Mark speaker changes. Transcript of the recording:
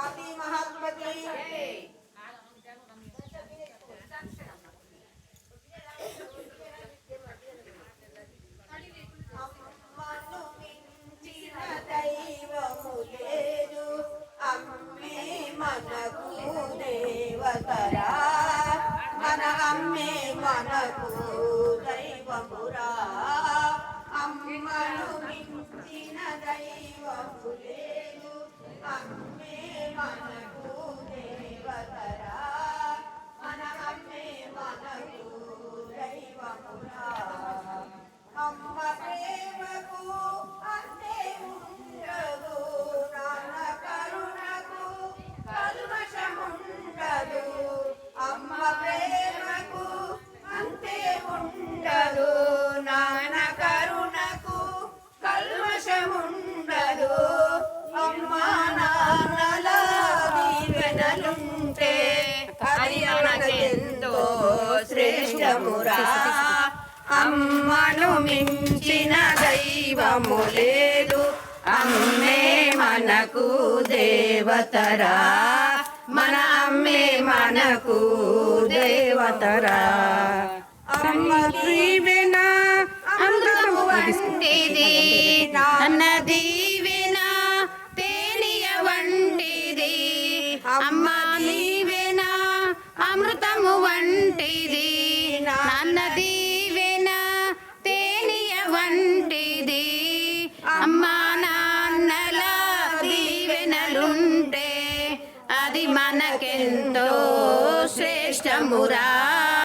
Speaker 1: గాంధీ మహాత్మ కి అమ్మను మించిన దైవము లేదు. అమ్మే మనకు దేవతరా. మన అమ్మే మనకు దైవమురా. అమ్మను మించిన దైవము లేదు. Amen. శ్రేష్టమురా అమ్మను మించిన దైవము లేదు అమ్మే మనకు దేవతరా. మన అమ్మే మనకు దేవతరా. అమ్మ దీవెన అమృతము వంటిది. నాన్న దీవెన తేనియ వంటిది. అమ్మ దీవెన అమృతము వంటిది. అది మనకెంతో శ్రేష్టమురా.